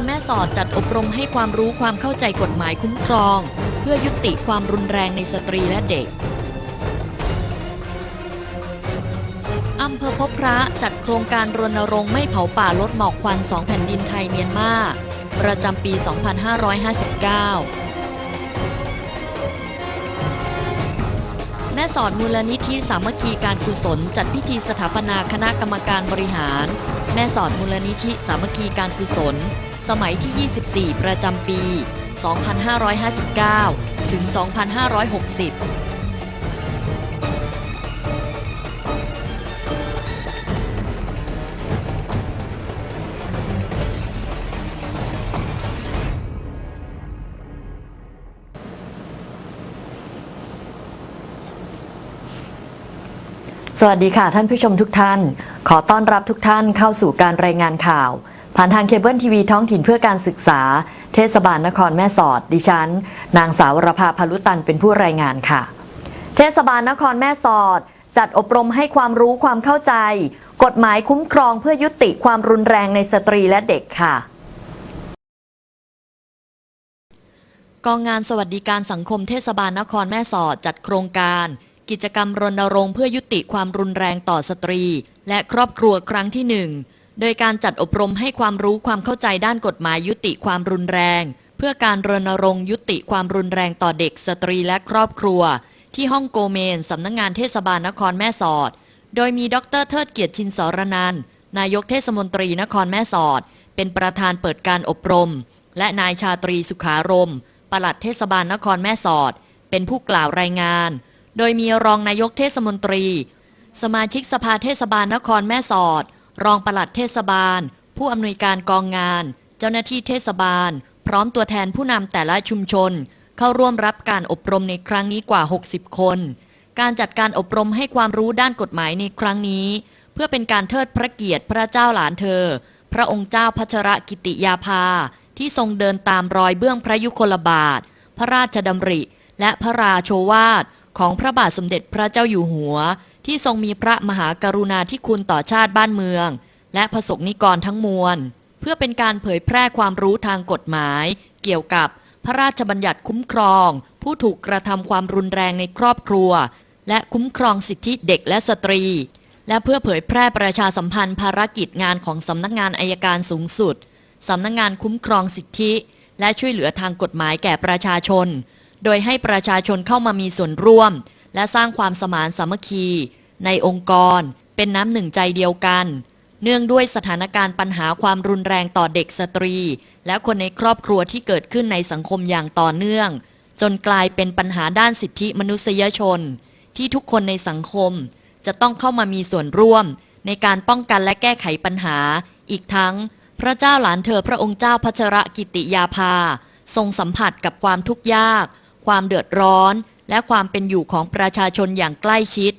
รแม่สอดจัดอบรมให้ความรู้ความเข้าใจกฎหมายคุ้มครอง เพื่อยุติความรุนแรงในสตรีและเด็กอำเภอพบพระจัดโครงการรณรงค์ไม่เผาป่าลดหมอกควันสองแผ่นดินไทยเมียนมาประจำปี 2559แม่สอดมูลนิธิสามัคคีการกุศล จัดพิธีสถาปนาคณะกรรมการบริหาร แม่สอดมูลนิธิสามัคคีการกุศล สมัยที่ 24 ประจำปี 2559 ถึง 2560สวัสดีค่ะท่านผู้ชมทุกท่าน ขอต้อนรับทุกท่านเข้าสู่การรายงานข่าว ผ่านทางเคเบิลทีวีท้องถิ่นเพื่อการศึกษา เทศบาลนครแม่สอด ดิฉัน นางสาวรภาพาลุตันเป็นผู้รายงานค่ะ เทศบาลนครแม่สอด จัดอบรมให้ความรู้ความเข้าใจ กฎหมายคุ้มครองเพื่อยุติความรุนแรงในสตรีและเด็กค่ะกองงานสวัสดิการสังคมเทศบาลนครแม่สอดจัดโครงการ กิจกรรมรณรงค์เพื่อยุติความรุนแรงต่อสตรี และครอบครัวครั้งที่หนึ่ง โดยการจัดอบรมให้ความรู้ความเข้าใจด้านกฎหมายยุติความรุนแรง เพื่อการรณรงค์ยุติความรุนแรงต่อเด็กสตรีและครอบครัว ที่ห้องโกเมน สำนักงงานเทศบาลนครแม่สอด โดยมีดรเทิดเกียรติชินสรนันนายกเทศมนตรีนครแม่สอด เป็นประธานเปิดการอบรม และนายชาตรีสุขารมปลัดเทศบาลนครแม่สอด เป็นผู้กล่าวรายงาน โดยมีรองนายกเทศมนตรี สมาชิกสภาเทศบาลนครแม่สอด รองปลัดเทศบาล ผู้อำนวยการกองงาน เจ้าหน้าที่เทศบาล พร้อมตัวแทนผู้นำแต่ละชุมชน เข้าร่วมรับการอบรมในครั้งนี้กว่า 60 คน การจัดการอบรมให้ความรู้ด้านกฎหมายในครั้งนี้ เพื่อเป็นการเทิดพระเกียรติพระเจ้าหลานเธอ พระองค์เจ้าพัชรกิติยาภา ที่ทรงเดินตามรอยเบื้องพระยุคลบาท พระราชดำริ และพระราโชวาทของพระบาทสมเด็จพระเจ้าอยู่หัว ที่ทรงมีพระมหากรุณาธิคุณต่อชาติบ้านเมือง และประสงนิกรทั้งมวล เพื่อเป็นการเผยแพร่ความรู้ทางกฎหมาย เกี่ยวกับพระราชบัญญัติคุ้มครอง ผู้ถูกกระทำความรุนแรงในครอบครัว และคุ้มครองสิทธิเด็กและสตรี และเพื่อเผยแพร่ประชาสัมพันธ์ภารกิจงานของสำนักงานอายการสูงสุดสำนักงานคุ้มครองสิทธิ และช่วยเหลือทางกฎหมายแก่ประชาชน โดยให้ประชาชนเข้ามามีส่วนร่วม และสร้างความสมานสามัคคี ในองค์กร เป็นน้ำหนึ่งใจเดียวกัน เนื่องด้วยสถานการณ์ปัญหาความรุนแรงต่อเด็กสตรี และคนในครอบครัวที่เกิดขึ้นในสังคมอย่างต่อเนื่อง จนกลายเป็นปัญหาด้านสิทธิมนุษยชน ที่ทุกคนในสังคม จะต้องเข้ามามีส่วนร่วม ในการป้องกันและแก้ไขปัญหา อีกทั้ง พระเจ้าหลานเธอพระองค์เจ้าพัชรกิติยาภา ทรงสัมผัสกับความทุกข์ยาก ความเดือดร้อนและความเป็นอยู่ของประชาชนอย่างใกล้ชิด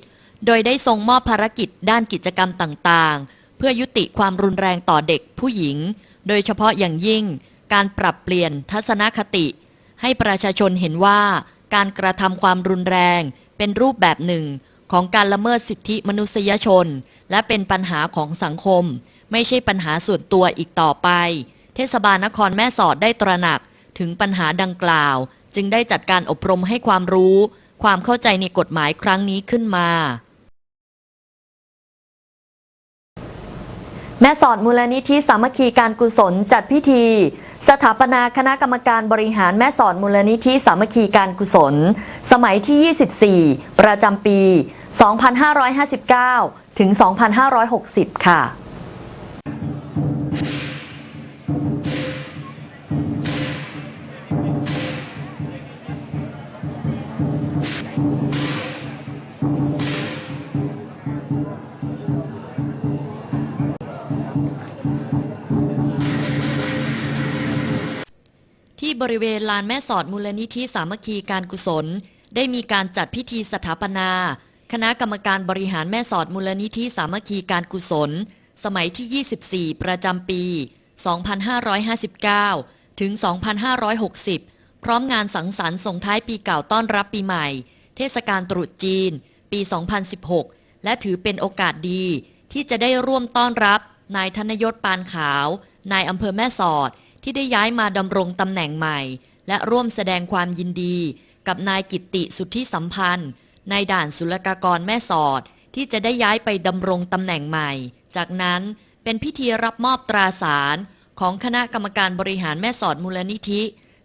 โดยได้ทรงมอบภารกิจด้านกิจกรรมต่างๆ เพื่อยุติความรุนแรงต่อเด็กผู้หญิง โดยเฉพาะอย่างยิ่ง การปรับเปลี่ยนทัศนคติ ให้ประชาชนเห็นว่า การกระทำความรุนแรงเป็นรูปแบบหนึ่งของการละเมิดสิทธิมนุษยชน และเป็นปัญหาของสังคม ไม่ใช่ปัญหาส่วนตัวอีกต่อไป เทศบาลนครแม่สอดได้ตระหนักถึงปัญหาดังกล่าว จึงได้จัดการอบรมให้ความรู้ ความเข้าใจในกฎหมายครั้งนี้ขึ้นมา แม่สอดมูลนิธิสามัคคีการกุศลจัดพิธี สถาปนาคณะกรรมการบริหารแม่สอดมูลนิธิสามัคคีการกุศล สมัยที่ 24 ประจำปี 2559 ถึง 2560 ค่ะ บริเวณลานแม่สอดมูลนิธิสามัคคีการกุศล ได้มีการจัดพิธีสถาปนา คณะกรรมการบริหารแม่สอดมูลนิธิสามัคคีการกุศล สมัยที่ 24 ประจำปี 2559 ถึง 2560 พร้อมงานสังสรรค์ส่งท้ายปีเก่าต้อนรับปีใหม่ เทศกาลตรุษจีน ปี 2016 และถือเป็นโอกาสดี ที่จะได้ร่วมต้อนรับนายธนยศปานขาวนายอำเภอแม่สอด ที่ได้ย้ายมาดำรงตำแหน่งใหม่ และร่วมแสดงความยินดี กับนายกิตติสุทธิสัมพันธ์นายด่านศุลกากรแม่สอด ที่จะได้ย้ายไปดำรงตำแหน่งใหม่ จากนั้นเป็นพิธีรับมอบตราสารของคณะกรรมการบริหารแม่สอดมูลนิธิ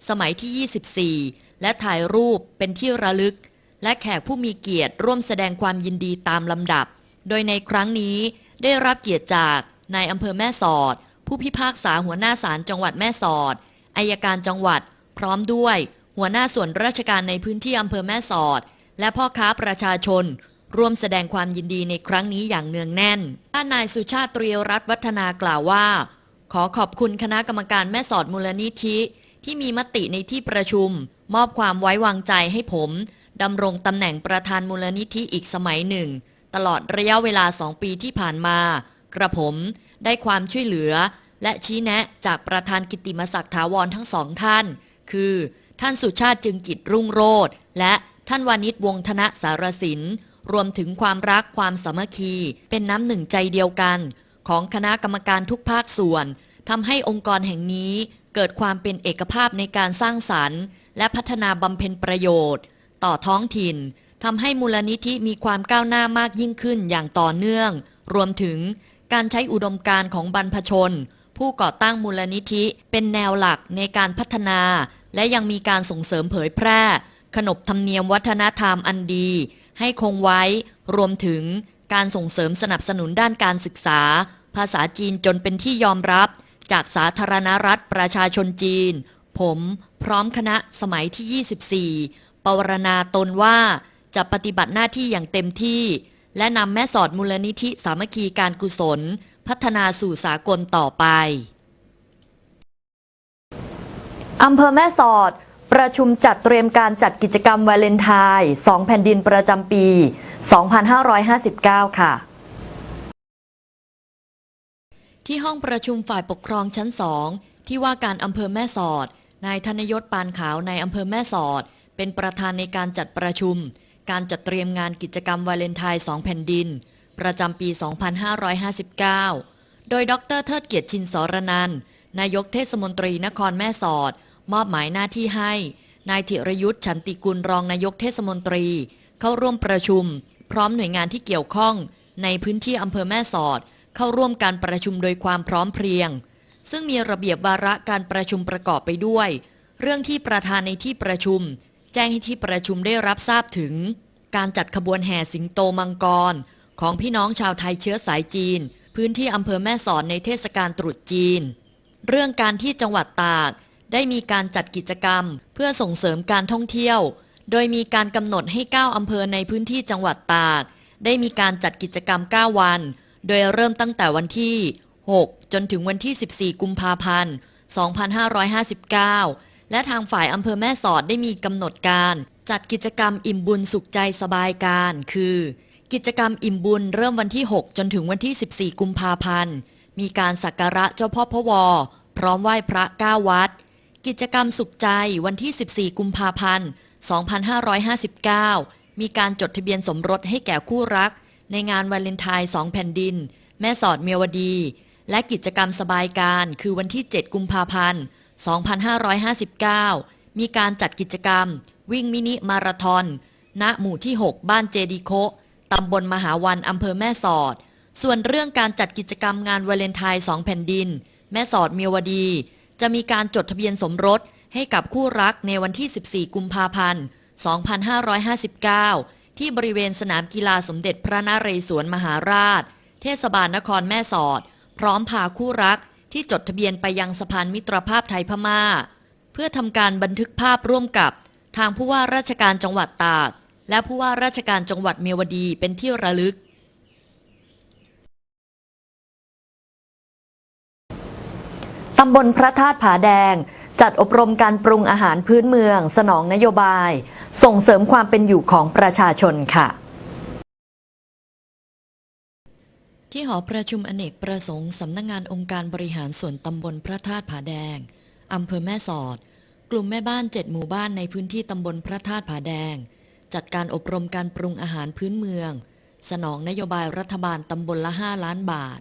สมัยที่ 24 และถ่ายรูปเป็นที่ระลึก และแขกผู้มีเกียรติร่วมแสดงความยินดีตามลำดับ โดยในครั้งนี้ได้รับเกียรติจากนายอำเภอแม่สอด ผู้พิพากษาหัวหน้าศาลจังหวัดแม่สอดอายการจังหวัด พร้อมด้วย หัวหน้าส่วนราชการในพื้นที่อำเภอแม่สอด และพ่อค้าประชาชน ร่วมแสดงความยินดีในครั้งนี้อย่างเนืองแน่นด้านนายสุชาติเตรียรัตน์วัฒนากล่าวว่า ขอขอบคุณคณะกรรมการแม่สอดมูลนิธิ ที่มีมติในที่ประชุม มอบความไว้วางใจให้ผมดำรงตำแหน่งประธานมูลนิธิอีกสมัยหนึ่ง ตลอดระยะเวลาสองปีที่ผ่านมากระผม ได้ความช่วยเหลือ และชี้แนะจากประธานกิติมศักดิ์ถาวรทั้งสองท่าน คือ ท่านสุชาติจึงกิจรุ่งโรธและท่านวานิชวงธนะสารสิน รวมถึงความรักความสามัคคี เป็นน้ำหนึ่งใจเดียวกัน ของคณะกรรมการทุกภาคส่วนทำให้องค์กรแห่งนี้เกิดความเป็นเอกภาพในการสร้างสรรค์ และพัฒนาบำเพ็ญประโยชน์ ต่อท้องถิ่นทำให้มูลนิธิมีความก้าวหน้ามากยิ่งขึ้นอย่างต่อเนื่อง รวมถึง การใช้อุดมการณ์ของบรรพชน ผู้ก่อตั้งมูลนิธิเป็นแนวหลักในการพัฒนา และยังมีการส่งเสริมเผยแพร่ ขนบธรรมเนียมวัฒนธรรมอันดี ให้คงไว้ รวมถึงการส่งเสริมสนับสนุนด้านการศึกษา ภาษาจีนจนเป็นที่ยอมรับ จากสาธารณรัฐประชาชนจีน ผมพร้อมคณะสมัยที่ 24 ปวารณาตนว่าจะปฏิบัติหน้าที่อย่างเต็มที่ และนำแม่สอดมูลนิธิสามัคคีการกุศล พัฒนาสู่สากลต่อไปอำเภอแม่สอดประชุมจัดเตรียมการจัดกิจกรรมวาเลนไทน์2แผ่นดินประจำปี 2559 ค่ะ ที่ห้องประชุมฝ่ายปกครองชั้นสองที่ว่าการอำเภอแม่สอด นายธนยศปานขาวในายอำเภอแม่สอด เป็นประธานในการจัดประชุม การจัดเตรียมงานกิจกรรมวาเลนไทน์สองแผ่นดิน ประจำปี 2559 โดยดรเทิดเกียรติชินสรนัน นายกเทศมนตรีนครแม่สอด มอบหมายหน้าที่ให้ นายธิรยุทธ์ฉันติกุลรองนายกเทศมนตรี เข้าร่วมประชุม พร้อมหน่วยงานที่เกี่ยวข้อง ในพื้นที่อำเภอแม่สอด เข้าร่วมการประชุมโดยความพร้อมเพรียง ซึ่งมีระเบียบวาระการประชุมประกอบไปด้วย เรื่องที่ประธานในที่ประชุม จ้งให้ที่ประชุมได้รับทราบถึง การจัดขบวนแห่สิงโตมังกร ของพี่น้องชาวไทยเชื้อสายจีน พื้นที่อำเภอแม่สอดในเทศกาลตรุษจีน เรื่องการที่จังหวัดตากได้มีการจัดกิจกรรม เพื่อส่งเสริมการท่องเที่ยว โดยมีการกำหนดให้ 9 อำเภอในพื้นที่จังหวัดตาก ได้มีการจัดกิจกรรม 9 วัน โดยเริ่มตั้งแต่วันที่ 6 จนถึงวันที่ 14 กุมภาพันธ์ 2559 และทางฝ่ายอำเภอแม่สอดได้มีกำหนดการ จัดกิจกรรมอิ่มบุญสุขใจสบายการ คือ กิจกรรมอิ่มบุญเริ่มวันที่ 6 จนถึงวันที่ 14 กุมภาพันธ์ มีการสักการะเจ้าพ่อพะวอ พร้อมไหว้พระก้าวัด กิจกรรมสุขใจวันที่ 14 กุมภาพันธ์ 2559 มีการจดทะเบียนสมรสให้แก่คู่รัก ในงานวาเลนไทน์2แผ่นดิน แม่สอดเมียวดี และกิจกรรมสบายการ คือวันที่ 7 กุมภาพันธ์2559 2,559 มีการจัดกิจกรรม วิ่งมินิมาราธอน ณ หมู่ที่ 6 บ้านเจดีโคตำบลมหาวันอำเภอแม่สอด ส่วนเรื่องการจัดกิจกรรมงานวาเลนไทน์2แผ่นดิน แม่สอดเมียวดี จะมีการจดทะเบียนสมรสให้กับคู่รักในวันที่ 14 กุมภาพันธ์ 2559 ที่บริเวณสนามกีฬาสมเด็จพระนเรศวรมหาราช เทศบาลนครแม่สอด พร้อมพาคู่รัก ที่จดทะเบียนไปยังสะพานมิตรภาพไทยพม่า เพื่อทำการบันทึกภาพร่วมกับทางผู้ว่าราชการจังหวัดตาก และผู้ว่าราชการจังหวัดเมียวดีเป็นที่ระลึก ตำบลพระธาตุผาแดง จัดอบรมการปรุงอาหารพื้นเมือง สนองนโยบาย ส่งเสริมความเป็นอยู่ของประชาชนค่ะ ที่หอประชุมอเนกประสงค์สำนักงงานองค์การบริหารส่วนตำบลพระธาตุผาแดง อำเภอแม่สอด กลุ่มแม่บ้านเจ็ดหมู่บ้านในพื้นที่ตำบลพระธาตุผาแดง จัดการอบรมการปรุงอาหารพื้นเมือง สนองนโยบายรัฐบาลตำบลละ5ล้านบาท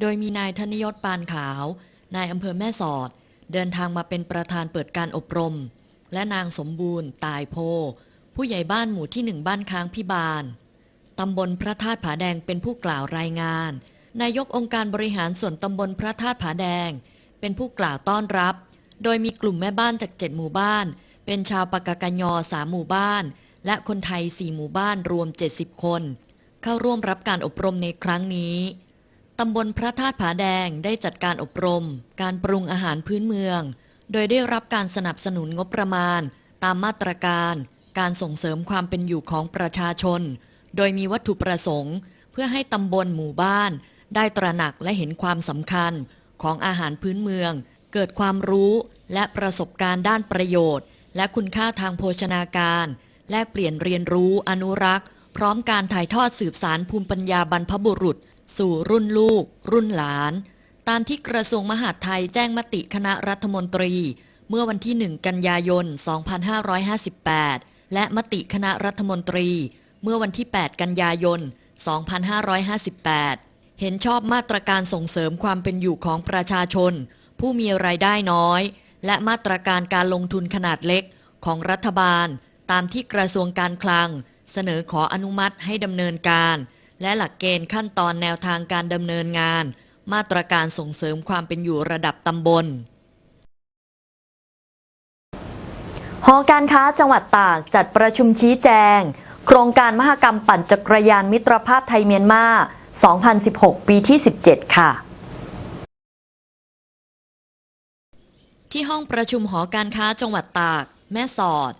โดยมีนายธนยศปานขาวนายอำเภอแม่สอด เดินทางมาเป็นประธานเปิดการอบรม และนางสมบูรณ์ ตายโพ ผู้ใหญ่บ้านหมู่ที่หนึ่งบ้านค้างพิบาล ตำบลพระธาตุผาแดงเป็นผู้กล่าวรายงาน นายกองค์การบริหารส่วนตำบลพระธาตุผาแดง เป็นผู้กล่าวต้อนรับ โดยมีกลุ่มแม่บ้านจากเจ็ดหมู่บ้าน เป็นชาวปากากยอสามหมู่บ้าน และคนไทยสี่หมู่บ้านรวม 70 คน เข้าร่วมรับการอบรมในครั้งนี้ตำบลพระธาตุผาแดงได้จัดการอบรม การปรุงอาหารพื้นเมือง โดยได้รับการสนับสนุนงบประมาณ ตามมาตรการ การส่งเสริมความเป็นอยู่ของประชาชน โดยมีวัตถุประสงค์ เพื่อให้ตำบลหมู่บ้าน ได้ตระหนักและเห็นความสำคัญของอาหารพื้นเมือง เกิดความรู้และประสบการณ์ด้านประโยชน์ และคุณค่าทางโภชนาการ แลกเปลี่ยนเรียนรู้อนุรักษ์ พร้อมการถ่ายทอดสืบสารภูมิปัญญาบรรพบุรุษ สู่รุ่นลูก รุ่นหลาน ตามที่กระทรวงมหาดไทยแจ้งมติคณะรัฐมนตรี เมื่อวันที่ 1 กันยายน 2558 และมติคณะรัฐมนตรี เมื่อวันที่ 8 กันยายน 2558 เห็นชอบมาตรการส่งเสริมความเป็นอยู่ของประชาชน ผู้มีรายได้น้อย และมาตรการการลงทุนขนาดเล็กของรัฐบาล ตามที่กระทรวงการคลัง เสนอขออนุมัติให้ดำเนินการ และหลักเกณฑ์ขั้นตอนแนวทางการดำเนินงาน มาตรการส่งเสริมความเป็นอยู่ระดับตำบลหอการค้าจังหวัดตากจัดประชุมชี้แจง โครงการมหกรรมปั่นจักรยานมิตรภาพไทยเมียนมา 2016 ปีที่ 17 ค่ะ ที่ห้องประชุมหอการค้าจังหวัดตาก แม่สอด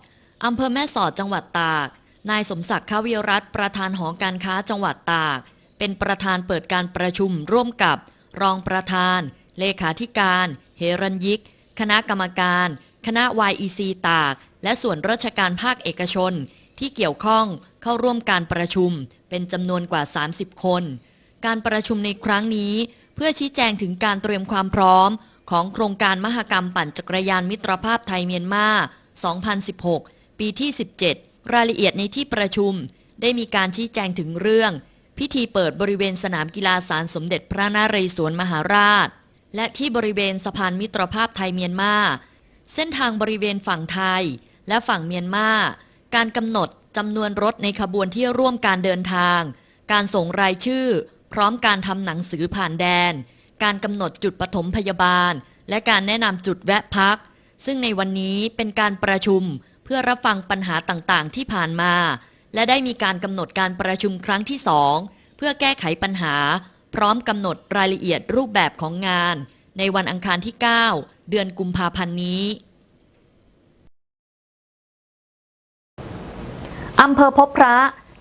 อำเภอแม่สอดจังหวัดตาก นายสมศักดิ์ข้าวิรัตประธานหอการค้าจังหวัดตาก เป็นประธานเปิดการประชุมร่วมกับ รองประธาน เลขาธิการ เฮรัญยิก คณะกรรมการ คณะ YEC ตาก และส่วนราชการภาคเอกชน ที่เกี่ยวข้องเข้าร่วมการประชุมเป็นจำนวนกว่า 30 คน การประชุมในครั้งนี้ เพื่อชี้แจงถึงการเตรียมความพร้อม ของโครงการมหกรรมปั่นจักรยานมิตรภาพไทยเมียนมา 2016 ปีที่ 17 รายละเอียดในที่ประชุม ได้มีการชี้แจงถึงเรื่อง พิธีเปิดบริเวณสนามกีฬาสารสมเด็จพระนเรศวรมหาราช และที่บริเวณสะพานมิตรภาพไทยเมียนมา เส้นทางบริเวณฝั่งไทยและฝั่งเมียนมา การกำหนดจำนวนรถในขบวนที่ร่วมการเดินทาง การส่งรายชื่อ พร้อมการทำหนังสือผ่านแดน การกำหนดจุดปฐมพยาบาล และการแนะนำจุดแวะพัก ซึ่งในวันนี้เป็นการประชุมเพื่อรับฟังปัญหาต่างๆ ที่ผ่านมา และได้มีการกำหนดการประชุมครั้งที่สองเพื่อแก้ไขปัญหา พร้อมกำหนดรายละเอียดรูปแบบของงาน ในวันอังคารที่ 9 เดือนกุมภาพันธ์นี้ อำเภอพบพระ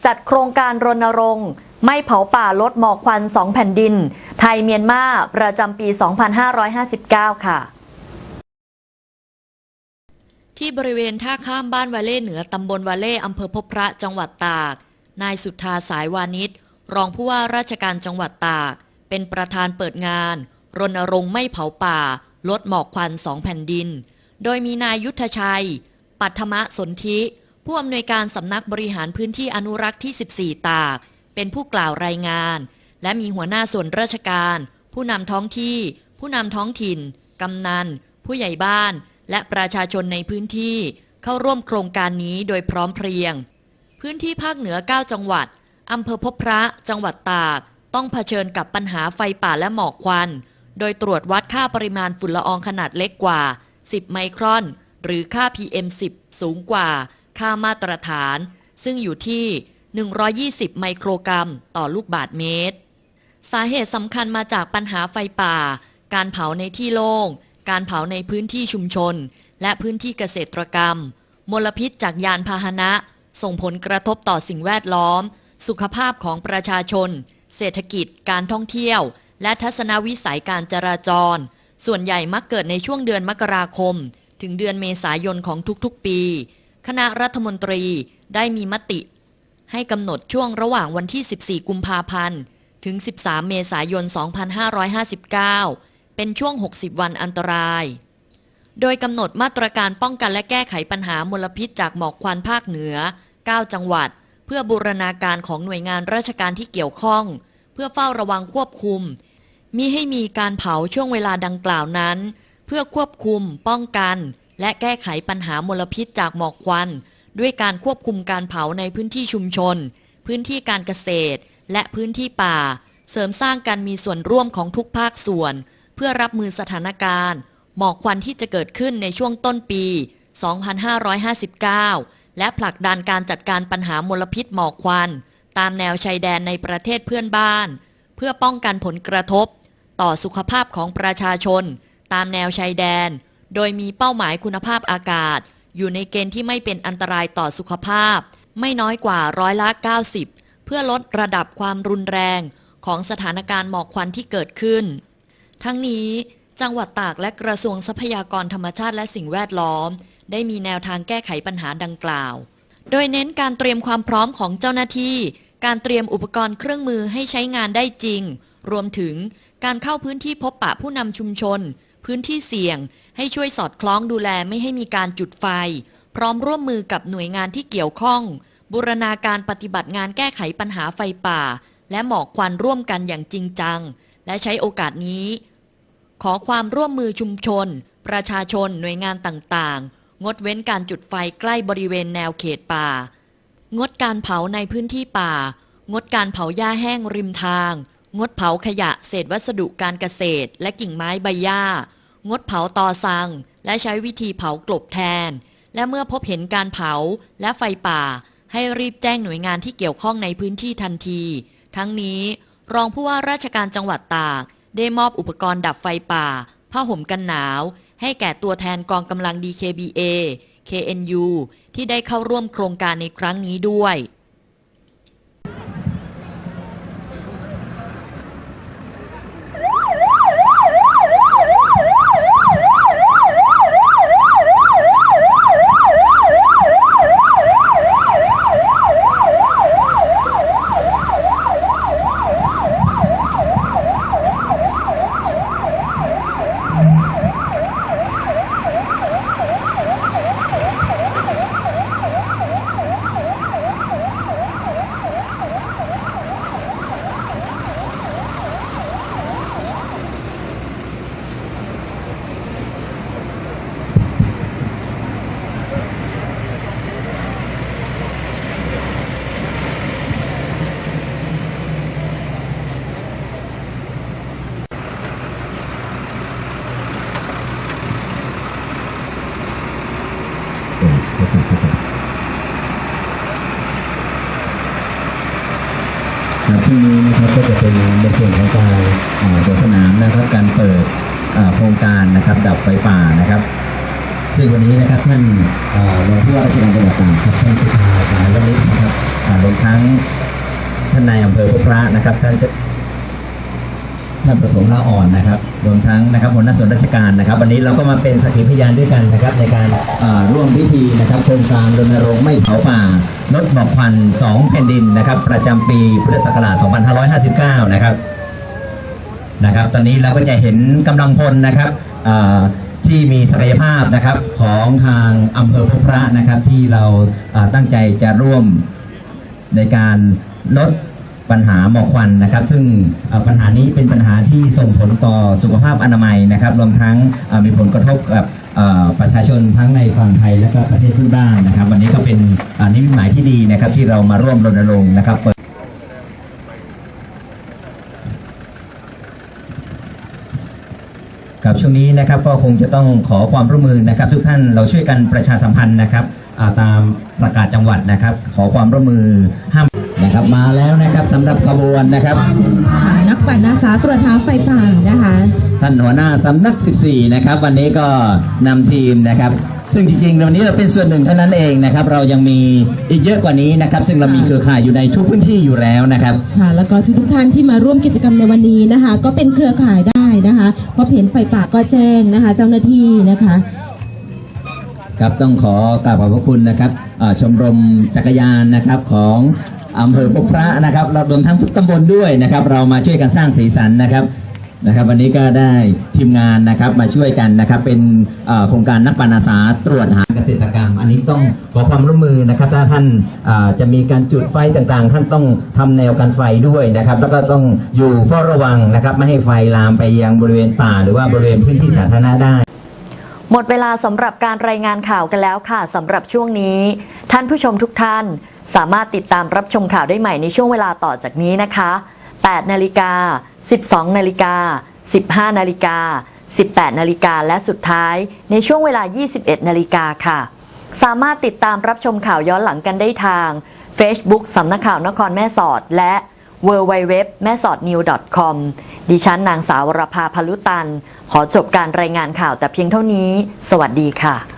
จัดโครงการรณรงค์ไม่เผาป่าลดหมอกควันสองแผ่นดิน ไทยเมียนมาประจำปี 2559 ค่ะ ที่บริเวณท่าข้ามบ้านวาเล่เหนือตำบลวาเล่อำเภอพบพระจังหวัดตาก นายสุทธาสายวานิชรองผู้ว่าราชการจังหวัดตาก เป็นประธานเปิดงาน รณรงค์ไม่เผาป่า ลดหมอกควันสองแผ่นดิน โดยมีนายยุทธชัย ปัทมะสนธิ ผู้อำนวยการสำนักบริหารพื้นที่อนุรักษ์ที่ 14 ตาก เป็นผู้กล่าวรายงาน และมีหัวหน้าส่วนราชการ ผู้นำท้องที่ ผู้นำท้องถิ่น กำนัน ผู้ใหญ่บ้าน และประชาชนในพื้นที่เข้าร่วมโครงการนี้โดยพร้อมเพรียง พื้นที่ภาคเหนือ 9 จังหวัดอำเภอพบพระ จังหวัดตาก ต้องเผชิญกับปัญหาไฟป่าและหมอกควัน โดยตรวจวัดค่าปริมาณฝุ่นละอองขนาดเล็กกว่า 10 ไมครอน หรือค่า PM10 สูงกว่า ค่ามาตรฐาน ซึ่งอยู่ที่ 120 ไมโครกรัมต่อลูกบาทเมตร สาเหตุสำคัญมาจากปัญหาไฟป่า การเผาในที่โล่ง การเผาในพื้นที่ชุมชน และพื้นที่เกษตรกรรม มลพิษจากยานพาหนะ ส่งผลกระทบต่อสิ่งแวดล้อม สุขภาพของประชาชน เศรษฐกิจ การท่องเที่ยว และทัศนวิสัยการจราจร ส่วนใหญ่มักเกิดในช่วงเดือนมกราคม ถึงเดือนเมษายนของทุกๆปี คณะรัฐมนตรีได้มีมติ ให้กำหนดช่วงระหว่างวันที่ 14 กุมภาพันธ์ ถึง 13 เมษายน 2559 เป็นช่วง 60 วันอันตราย โดยกำหนดมาตรการป้องกันและแก้ไขปัญหามลพิษจากหมอกควันภาคเหนือ 9 จังหวัด เพื่อบูรณาการของหน่วยงานราชการที่เกี่ยวข้อง เพื่อเฝ้าระวังควบคุม มิให้มีการเผาช่วงเวลาดังกล่าวนั้น เพื่อควบคุม ป้องกัน และแก้ไขปัญหามลพิษจากหมอกควัน ด้วยการควบคุมการเผาในพื้นที่ชุมชน พื้นที่การเกษตร และพื้นที่ป่า เสริมสร้างการมีส่วนร่วมของทุกภาคส่วน เพื่อรับมือสถานการณ์ หมอกควันที่จะเกิดขึ้นในช่วงต้นปี 2559 และผลักดันการจัดการปัญหามลพิษหมอกควัน ตามแนวชายแดนในประเทศเพื่อนบ้าน เพื่อป้องกันผลกระทบ ต่อสุขภาพของประชาชน ตามแนวชายแดน โดยมีเป้าหมายคุณภาพอากาศ อยู่ในเกณฑ์ที่ไม่เป็นอันตรายต่อสุขภาพ ไม่น้อยกว่าร้อยละ 90 เพื่อลดระดับความรุนแรงของสถานการณ์หมอกควันที่เกิดขึ้น ทั้งนี้จังหวัดตากและกระทรวงทรัพยากรธรรมชาติและสิ่งแวดล้อม ได้มีแนวทางแก้ไขปัญหาดังกล่าว โดยเน้นการเตรียมความพร้อมของเจ้าหน้าที่ การเตรียมอุปกรณ์เครื่องมือให้ใช้งานได้จริง รวมถึงการเข้าพื้นที่พบปะผู้นำชุมชน พื้นที่เสี่ยง ให้ช่วยสอดคล้องดูแลไม่ให้มีการจุดไฟ พร้อมร่วมมือกับหน่วยงานที่เกี่ยวข้อง บูรณาการปฏิบัติงานแก้ไขปัญหาไฟป่า และหมอกควันร่วมกันอย่างจริงจัง และใช้โอกาสนี้ ขอความร่วมมือชุมชน ประชาชนหน่วยงานต่างๆ งดเว้นการจุดไฟใกล้บริเวณแนวเขตป่า งดการเผาในพื้นที่ป่า งดการเผาหญ้าแห้งริมทางงดเผาขยะเศษวัสดุการเกษตร และกิ่งไม้ใบหญ้า งดเผาตอสัง และใช้วิธีเผากลบแทน และเมื่อพบเห็นการเผาและไฟป่า ให้รีบแจ้งหน่วยงานที่เกี่ยวข้องในพื้นที่ทันที ทั้งนี้ รองผู้ว่าราชการจังหวัดตาก ได้มอบอุปกรณ์ดับไฟป่าผ้าห่มกันหนาว ให้แก่ตัวแทนกองกำลัง DKBA KNU ที่ได้เข้าร่วมโครงการในครั้งนี้ด้วย ครับที่นี้นะครับก็จะเป็นในส่วนของการอ่าเดินสนามนะครับการ เปิดโครงการนะครับ ดับไฟป่านะครับ ซึ่งวันนี้นะครับท่านรองผู้ว่าราชการจังหวัดตากครับท่านสุภาการละมิตรนะครับรวมทั้งท่านนายอำเภอพบพระนะครับท่านจะท่านประสงค์ลาอ่อนนะครับ รวมทั้งนะครับหัวหน้าส่วนราชการนะครับ วันนี้เราก็มาเป็นสักขีพยานด้วยกันนะครับ ในการร่วมพิธีนะครับโครงการรณรงค์ไม่เผาป่าลดหมอกควันสองแผ่นดินนะครับ ประจำปีพุทธศักราช 2559 นะครับ นะครับ ตอนนี้เราก็จะเห็นกำลังพลนะครับที่มีศักยภาพนะครับของทางอำเภอพบพระนะครับ ที่เราตั้งใจจะร่วมในการลดปัญหาหมอกควันนะครับ ซึ่งปัญหานี้เป็นปัญหาที่ส่งผลต่อสุขภาพอนามัยนะครับ รวมทั้งมีผลกระทบกับประชาชนทั้งในฝั่งไทยและก็ประเทศเพื่อนบ้านนะครับ วันนี้ก็เป็นนิมิตหมายที่ดีนะครับ ที่เรามาร่วมรณรงค์นะครับ ครับช่วงนี้นะครับก็คงจะต้องขอความร่วมมือนะครับ ทุกท่านเราช่วยกันประชาสัมพันธ์นะครับอ่าตามประกาศจังหวัดนะครับ ขอความร่วมมือห้ามนะครับมาแล้วนะครับสำหรับขบวนนะครับนักปั่นอาสาตรวจหาไฟป่านะคะท่านหัวหน้าสำนัก 14 นะครับ วันนี้ก็นำทีมนะครับ ซึ่งจริงๆวันนี้เราเป็นส่วนหนึ่งเท่านั้นเองนะครับ เรายังมีอีกเยอะกว่านี้นะครับ ซึ่งเรามีเครือข่ายอยู่ในทุกพื้นที่อยู่แล้วนะครับ ค่ะ แล้วก็ทุกๆท่านที่มาร่วมกิจกรรมในวันนี้นะคะ ก็เป็นเครือข่ายได้นะคะพอเห็นไฟป่าก็แจ้งนะคะ เจ้าหน้าที่นะคะครับต้องขอกราบขอบพระคุณนะครับอ่าชมรมจักรยานนะครับของอำเภอพบพระนะครับ เรารวมทั้งทุกตำบลด้วยนะครับ เรามาช่วยกันสร้างสีสันนะครับ นะครับวันนี้ก็ได้ทีมงานนะครับมาช่วยกันนะครับเป็นโครงการนักปานาสาตรวจหาเกษตรกรรม อันนี้ต้องขอความร่วมมือนะครับถ้าท่านจะมีการจุดไฟต่างๆ ท่านต้องทำแนวกันไฟด้วยนะครับ แล้วก็ต้องอยู่เฝ้าระวังนะครับไม่ให้ไฟลามไปยังบริเวณป่า หรือว่าบริเวณพื้นที่สาธารณะได้ หมดเวลาสำหรับการรายงานข่าวกันแล้วค่ะสำหรับช่วงนี้ ท่านผู้ชมทุกท่าน สามารถติดตามรับชมข่าวได้ใหม่ในช่วงเวลาต่อจากนี้นะคะ8นาฬิกา 12 นาฬิกา 15 นาฬิกา 18 นาฬิกา และสุดท้ายในช่วงเวลา 21 นาฬิกาค่ะ สามารถติดตามรับชมข่าวย้อนหลังกันได้ทาง Facebook สำนักข่าวนครแม่สอด และ w w w แม่สอด new com ดิฉันนางสาวรภาพลุตัน ขอจบการรายงานข่าวแต่เพียงเท่านี้ สวัสดีค่ะ